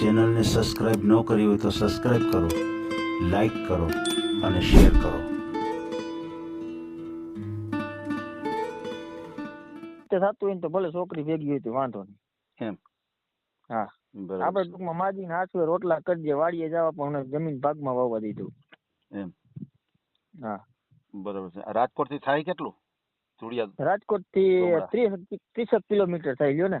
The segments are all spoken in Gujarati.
ચેનલને સબસ્ક્રાઈબ ન કરી હોય તો સબસ્ક્રાઇબ કરો લાઈક કરો અને શેર કરો. તે થતું હોય ને તો ભલે છોકરી ભેગી હોય તો વાંધો નહીં. એમ. હા. બરાબર. આપણે ટૂંકમાં માજીને હાથવે રોટલા કરજે વાડીએ જવા પણ મને જમીન ભાગમાં વાવવા દીધું એમ. હા. બરાબર છે. રાજકોટથી થાય કેટલું? ચુડિયા રાજકોટથી. ત્રીસ ત્રીસેક કિલોમીટર થઈ ગયો ને.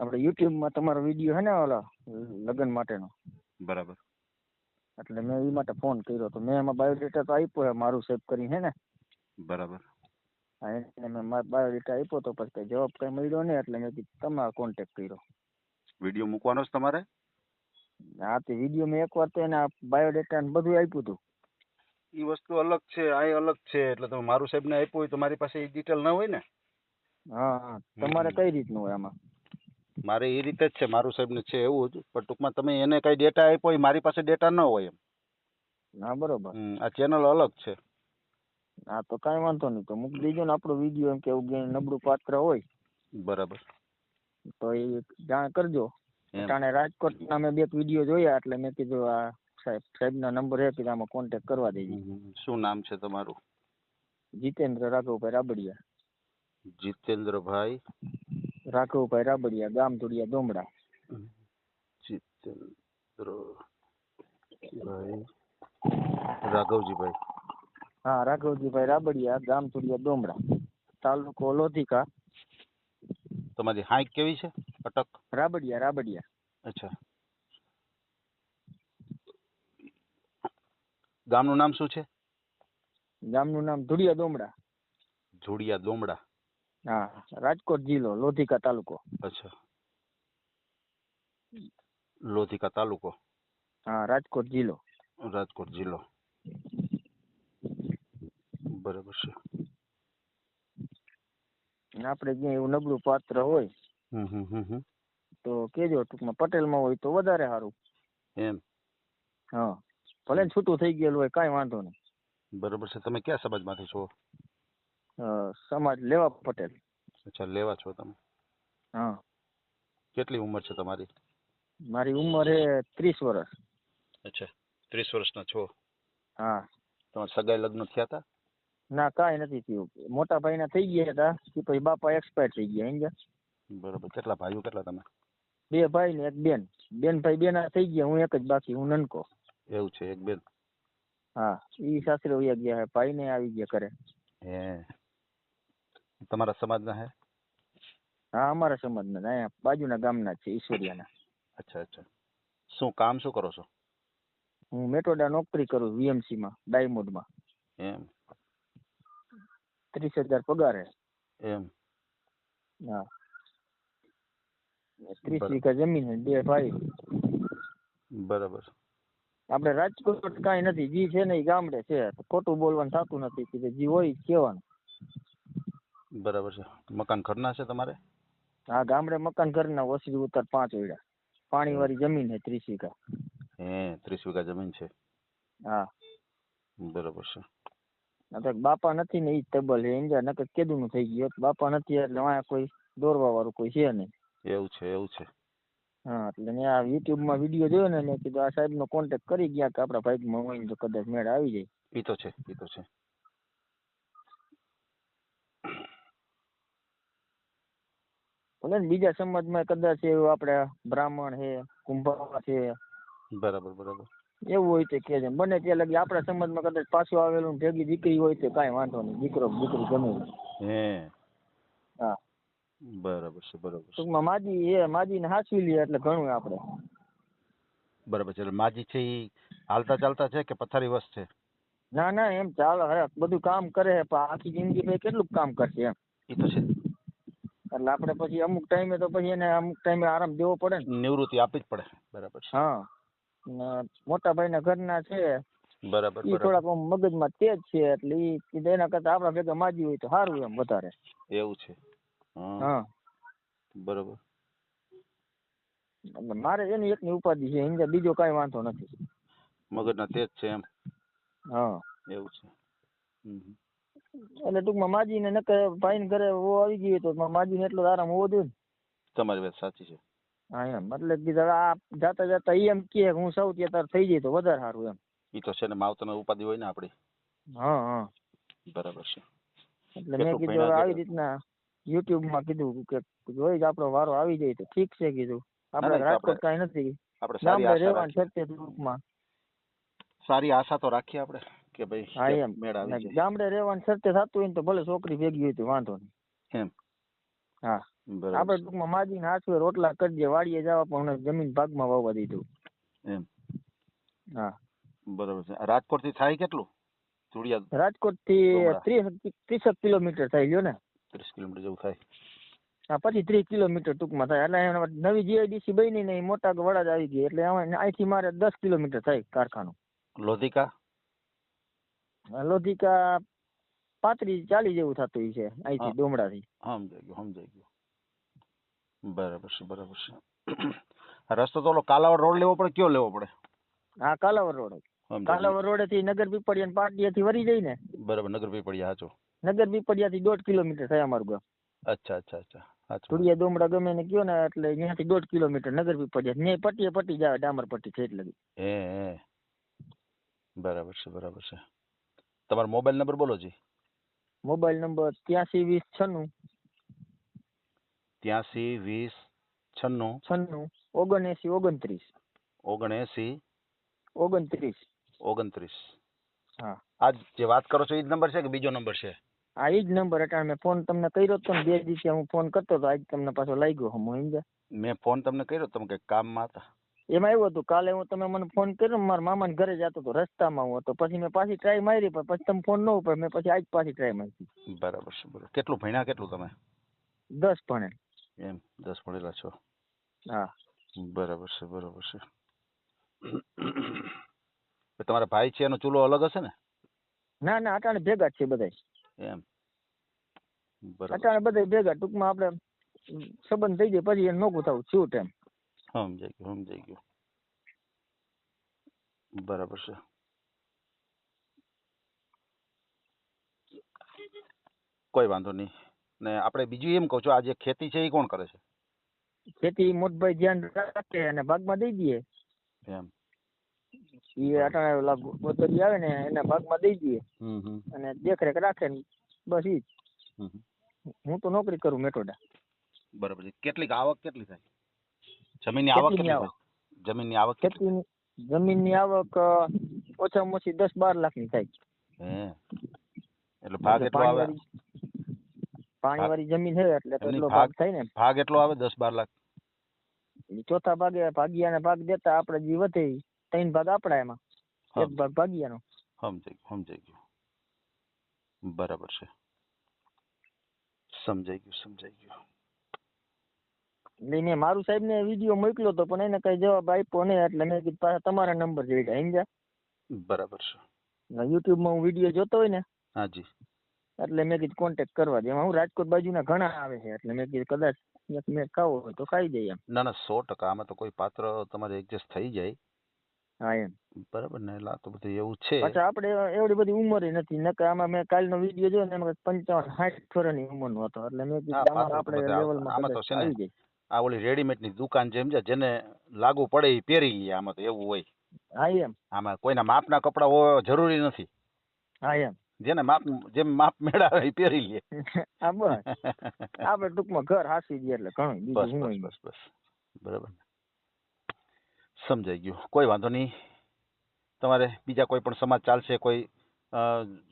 આપણે યુટ્યુબમાં તમારો વીડિયો છે ને ઓલો લગ્ન માટેનો. બરાબર. એટલે મેં એ માટે ફોન કર્યો તો મેં એમાં બાયોડેટા તો આપ્યો હે મારું સેવ કરીને હે ને. બરાબર. હા એટલે મેં મારો બાયોડેટા આપ્યો તો પછી કંઈ જવાબ કાંઈ મળ્યો નહીં એટલે મેં કીધું તમારો કોન્ટેક્ટ કર્યો. વીડિયો મૂકવાનો છે તમારે? હા તે વીડિયો મેં એકવાર તો એના બાયોડેટા ને બધું આપ્યું હતું. એ વસ્તુ અલગ છે આ અલગ છે એટલે તમે મારું સાહેબ ને આપ્યું હોય તો મારી પાસે એ ડિટેલ ના હોય ને? હા હા. તમારે કઈ રીતનું હોય આમાં? મારે એ રીતે જ છે મારું સાહેબ ને છે એવું જ પણ ટૂંકમાં તમે એને કઈ ડેટા આપ્યો હોય મારી પાસે ડેટા ન હોય એમ. હા બરોબર. હમ, આ ચેનલ અલગ છે. હા તો કાંઈ વાંધો નહીં તો મૂકી દેજો ને આપણો વીડિયો એમ કે એવું કંઈ નબળું પાત્ર હોય. બરાબર. તો એ જાણ કરજો. એમ. અટાણે રાજકોટના મેં બે વીડિયો જોયા એટલે મેં કીધું આ સાહેબ સાહેબનો નંબર છે કીધું આમાં કોન્ટેક્ટ કરવા દેજો. હમ, શું નામ છે તમારું? જીતેન્દ્ર રાઘવભાઈ રાબડિયા. જીતેન્દ્રભાઈ રાઘવભાઈ રાબડિયા ગામ ધોડિયા ડોમડા જીતેન્દ્ર રાઘવજીભાઈ. હા રાઘવજીભાઈ રાબડિયા ગામ ધોડિયા દોમડા તાલુકો લોધિકા. તમારી હાઈક કેવી છે? અટક? રાબડિયા રાબડિયા. અચ્છા. ગામનું નામ શું છે? ગામનું નામ ધોડિયા દોમડા જોડિયા દોમડા હા રાજકોટ જિલ્લો લોધિકા તાલુકો. અચ્છા. લોધિકા તાલુકો? હા રાજકોટ જિલ્લો. રાજકોટ જિલ્લો. બરાબર છે. આપણે જ્યાં એવું નબળું પાત્ર હોય હમ હમ હમ હમ. તો કેજો ટૂંકમાં પટેલમાં હોય તો વધારે સારું. એમ? હા ભલે છૂટું થઈ ગયેલું હોય કાંઈ વાંધો નહીં. બરાબર છે. તમે કયા સમાજમાંથી છો? સમાજ લેવા પટેલ. અચ્છા લેવા છો તમે? હા. કેટલી ઉંમર છે તમારી? મારી ઉંમર એ ત્રીસ વર્ષ. અચ્છા ત્રીસ વર્ષના છો? હા. તમારા સગાઈ લગ્ન થયા હતા ના કાંઈ નથી થયું. મોટા ભાઈના થઈ ગયા હતા કે પછી બાપા એક્સપાયર થઈ ગયા સમજ્યા બરાબર. કેટલા ભાઈઓ કેટલા તમે? બે ભાઈ ને એક બેન. બેન ભાઈ બેના થઈ ગયા હું એક જ બાકી હું નનકો એવું છે એક બેન? હા. ઈ સાસરે વયા ગયા ભાઈ ને આવી ગયા કરે હે. તમારા સમાજના હે? હા અમારા સમાજના જ, અહીંયા બાજુના ગામના જ છે ઈશ્વરિયાના. અચ્છા અચ્છા. શું કામ શું કરો છો? હું મેટોડા નોકરી કરું વીએમસી માં ડાયમોડમાં એમ. ત્રીસ હજાર પગાર હે. એમ. હા. ત્રીસ. વીઘા જમીન છે બે ભાઈ. બરાબર. આપણે રાજકોટ કાંઈ નથી જી છે ને એ ગામડે છે ખોટું બોલવાનું થતું નથી કે જી હોય જ કહેવાનું. બરાબર છે. મકાન ઘરના છે તમારે? હા ગામડે મકાન ઘરના ઓસરી ઉત્તર પાંચ ઓયડા પાણી વાળી જમીન છે ત્રીસ વીઘા. હે ત્રીસ વીઘા જમીન છે? હા. બરાબર છે. બાપા નથી ને ઈ તબલ હે સમજ્યા નકર કેદુનું થઈ ગયું બાપા નથી એટલે વાંહે કોઈ દોરવા વાળું કોઈ છે નહીં. એવું છે એવું છે. હા એટલે મેં આ યુટ્યુબમાં વીડિયો જોયો ને મેં કીધું આ સાહેબનો કોન્ટેક્ટ કરી ગયા કે આપણા ભાઈમાં હોય ને તો કદાચ મેળ આવી જાય. ઈ તો છે ઈ તો છે. ભલે ને બીજા સમાજમાં કદાચ એવું આપણે બ્રાહ્મણ છે કુંભાર છે. બરાબર બરાબર. એવું હોય તો કહેજે બને ત્યાં લગી આપણા સમાજમાં કદાચ પાછું આવેલું ભેગી દીકરી હોય તો કાંઈ વાંધો નહીં. દીકરો દીકરી ગમે હે. હા. બરાબર છે બરાબર છે. ટૂંકમાં માજી એ માજીને હાચવી લઈએ એટલે ઘણું આપણે. બરાબર છે માજી છે એ હાલતા ચાલતા છે કે પથારી વસ છે? ના ના એમ ચાલે હે. બધું કામ કરે છે પણ આખી જિંદગી ભાઈ કેટલું કામ કરશે એમ. એ તો છે એટલે આપણે પછી અમુક ટાઈમે તો પછી એને અમુક ટાઈમે આરામ દેવો પડે ને. નિવૃત્તિ આપવી જ પડે બરાબર છે. હા. ને મોટા ભાઈના ઘરના છે બરાબર એ થોડાક મગજમાં તેજ છે એટલે એ એના કરતા આપણા ભેગા માજી હોય તો સારું એમ વધારે. એવું છે. હા. બરાબર. મારે એની એકની ઉપાધિ છે એમ બીજો કાંઈ વાંધો નથી. મગજના તેજ છે એમ. હા. એવું છે. હમ. એટલે ટૂંકમાં માજીને નકર ભાઈને ઘરે વો આવી ગઈ તો માજીને એટલો આરામ હોવો જોઈએ તમારી વાત સાચી છે. હા એમ. એટલે કીધું આ જાતા જાતા એ એમ કે હું સૌ ત્યાં તાર થઈ જાય તો વધારે સારું એમ. એ તો છે ને માવતર ઉપાધિ હોય ને આપડી. હા હા. બરાબર છે. એટલે મેં કીધું આવી રીતના યુટ્યુબમાં કીધું કે જોઈ જ આપણો વારો આવી જાય તો ઠીક છે કીધું. આપણે રાજકોટ કાંઈ નથી. આપણે સારી આશા રાખીએ. સારી આશા તો રાખીએ આપણે. કે ભાઈ હા એમ. મેળ આવી જાય ગામડે રહેવાનું શરતે થતું હોય ને તો ભલે છોકરી ભેગી હોય તો વાંધો નહીં. એમ. હા. બરાબર આપણે ટૂંકમાં માજીને હાથવે રોટલા કરજે વાડીએ જવા પણ જમીન ભાગમાં વાવવા દીધું. એમ. હા. બરાબર છે. રાજકોટથી થાય કેટલું? જોડિયા રાજકોટથી ત્રીસ ત્રીસ કિલોમીટર થાય લ્યો ને. ત્રીસ કિલોમીટર જેવું થાય. હા પછી ત્રીસ કિલોમીટર ટૂંકમાં થાય. એટલે નવી જીઆઈડીસી બની ને મોટા વડા જ આવી ગઈ એટલે અહીંથી મારે દસ કિલોમીટર થાય કારખાનું. લોધિકા? લોધિકા પાંત્રીસ ચાલીસ જેવું થતું છે અહીંથી ડુમડાથી. સમજાઈ ગયું સમજાઈ ગયું. બરાબર છે બરાબર છે. રસ્તો તો કાલાવર કાલાવડ રોડ લેવો પડે કયો લેવો પડે? હા કાલાવર રોડ. કાલાવર રોડે થી નગર પીપળિયા પાટિયા થી વરી જાય ને બરાબર નગર પીપળિયા હાચો. નગર પીપળિયા થી દોઢ કિલોમીટર થાય અમારું ગામ. અચ્છા અચ્છા અચ્છા ધુડિયા ડોમડા ગમે ને કયો ને એટલે અહીંયાથી દોઢ કિલોમીટર નગર પીપળિયા. ને પટ્ટીએ પટ્ટી જાય ડામર પટ્ટી છે એટલે. હે. બરાબર છે બરાબર છે. તમારો મોબાઈલ નંબર બોલો જી. મોબાઈલ નંબર ત્યાંસી વીસ છન્નું. ત્યાંસી વીસ છન્નું. છન્નું. ઓગણએંસી ઓગણત્રીસ. ઓગણએંસી ઓગણત્રીસ. ઓગણત્રીસ. હા. આજ જે વાત કરો છો એ જ નંબર છે કે બીજો નંબર છે? આ ઈ જ નંબર એટલે મેં ફોન તમને કર્યો હતો ને બે દિવસે હું ફોન કરતો હતો આજ તમને પાછો લાગ્યો હમ સમજ્યા મેં ફોન તમને કર્યો તમે કંઈક કામમાં હતા. એમાં એવું હતું કાલે હું તમે મને ફોન કર્યો મારા મામાના ઘરે જતો હતો રસ્તામાં હું હતો પછી મેં પાછી ટ્રાય મારી પણ પછી તમે ફોન ન ઉપર મેં પછી આજ પાછી ટ્રાય મારી. બરાબર છે બરાબર. કેટલું ભણ્યા કેટલું તમે? દસ ભણે એમ દસ ભણેલા છો? હા. બરાબર છે બરાબર છે. તમારા ભાઈ છે એનો ચૂલો અલગ હશે ને? ના ના અટાણે ભેગા જ છે બધા એમ. બરાબર અટાણે બધા ભેગા ટૂંકમાં આપણે સંબંધ થઈ જાય પછી એને નોકું થવું છૂટ એમ સમજાઈ ગયું સમજાઈ ગયું. બરાબર છે. કોઈ વાંધો નહીં. ને આપણે બીજું એમ કહું છું આ જે ખેતી છે એ કોણ કરે છે? ખેતી મોટભાઈ ધ્યાન રાખે અને ભાગમાં દઈ દઈએ એમ. એ અટાણે ઓલા ગોતરી આવે ને એના ભાગમાં દઈ દઈએ અને દેખરેખ રાખે ને બસ ઈ. હું તો નોકરી કરું મેટોડા. બરાબર છે. કેટલીક આવક કેટલી થાય? જમીનની આવક કેટલી થાય? જમીનની આવક કેટલી? જમીનની આવક ઓછામાં ઓછી દસ બાર લાખની થાય. એટલે ભાગ એટલો આવે? પાણી વાળી જમીન છે એટલે એટલો ભાગ- ભાગ થાય ને. ભાગ એટલો આવે દસ બાર લાખ ચોથા ભાગે ભાગિયાને ભાગ દેતા આપણે જે વધે ત્રણ ભાગ આપણા એમાં. એક ભાગ ભાગિયાનો. સમજાઈ ગયું સમજાઈ ગયું. બરાબર છે. સમજાઈ ગયું સમજાઈ ગયું. એટલે મેં મારું સાહેબ ને વીડિયો મોકલ્યો તો પણ એને કઈ જવાબ આપ્યો નહીં એટલે મેં કીધું પાછા તમારા નંબર જોઈતા સમજ્યા બરાબર છે. યુટ્યુબમાં હું વીડિયો જોતો હોય ને હાજી એટલે મેં કીધું કોન્ટેક્ટ કરવા દે. હું રાજકોટ બાજુના ઘણા આવે છે એટલે મેં કીધું કદાચ એક મેં ખાવો હોય તો ખાઈ જઈએ એમ. ના ના સો ટકા આમાં તો કોઈ પાત્ર તમારે એડજસ્ટ થઈ જાય. હા એમ. બરાબર ને એટલે તો બધું એવું છે. પાછા આપણે એવડી બધી ઉંમર નથી નકર આમાં મેં કાલનો વીડિયો જોયો ને એમાં પંચાવન સાઠ વર્ષની ઉંમરનો હતો એટલે મેં કીધું આમાં આપણે લેવલમાં આમાં તો છે ને. આ ઓલી રેડીમેડની દુકાન જેમ છે જેને લાગુ પડે એ પહેરી લે આમાં તો એવું હોય. હા એમ. આમાં કોઈના માપના કપડા હોવા જરૂરી નથી. હા એમ. જેને માપ જેમ માપ મેળાવે એ પહેરી લે. હા બસ. આપણે ટૂંકમાં ઘર હાસી દઈએ એટલે ઘણું બસ બસ બસ બસ. બરાબર. સમજાઈ ગયું. કોઈ વાંધો નહીં. તમારે બીજા કોઈ પણ સમાજ ચાલશે કોઈ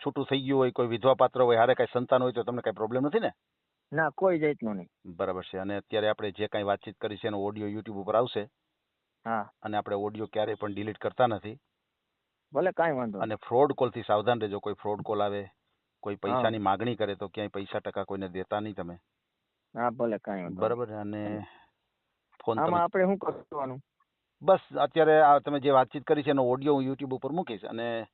છૂટું થઈ ગયું હોય કોઈ વિધવા પાત્ર હોય હારે કાંઈ સંતાન હોય તો તમને કાંઈ પ્રોબ્લેમ નથી ને? ના કોઈ જાતનું નહીં. બરાબર છે. અને અત્યારે આપણે જે કાંઈ વાતચીત કરી છે એનો ઓડિયો યુટ્યુબ ઉપર આવશે. હા. અને આપણે ઓડિયો ક્યારેય પણ ડિલીટ કરતા નથી. ભલે કાંઈ વાંધો અને ફ્રોડ કોલથી સાવધાન રહેજો. કોઈ ફ્રોડ કોલ આવે કોઈ પૈસાની માગણી કરે તો ક્યાંય પૈસા ટકા કોઈને દેતા નહીં તમે. હા ભલે કાંઈ વાંધો બરાબર અને ફોન આમાં આપણે શું કરવાનું? બસ અત્યારે આ તમે જે વાતચીત કરી છે એનો ઓડિયો હું યુટ્યુબ ઉપર મૂકીશ. અને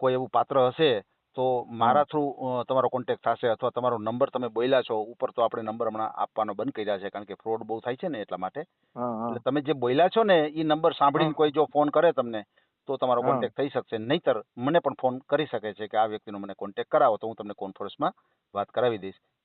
કોઈ એવું પાત્ર હશે તો મારા થ્રુ તમારો કોન્ટેક્ટ થશે અથવા તમારો નંબર તમે બોલ્યા છો ઉપર તો આપણે નંબર હમણાં આપવાનો બંધ કર્યા છે કારણ કે ફ્રોડ બહુ થાય છે ને એટલા માટે. હા હા. એટલે તમે જે બોલ્યા છો ને એ નંબર સાંભળીને હા. કોઈ જો ફોન કરે તમને તો તમારો હા. કોન્ટેક્ટ થઈ શકશે. નહીતર મને પણ ફોન કરી શકે છે કે આ વ્યક્તિનો મને કોન્ટેક્ટ કરાવો તો હું તમને કોન્ફરન્સમાં વાત કરાવી દઈશ.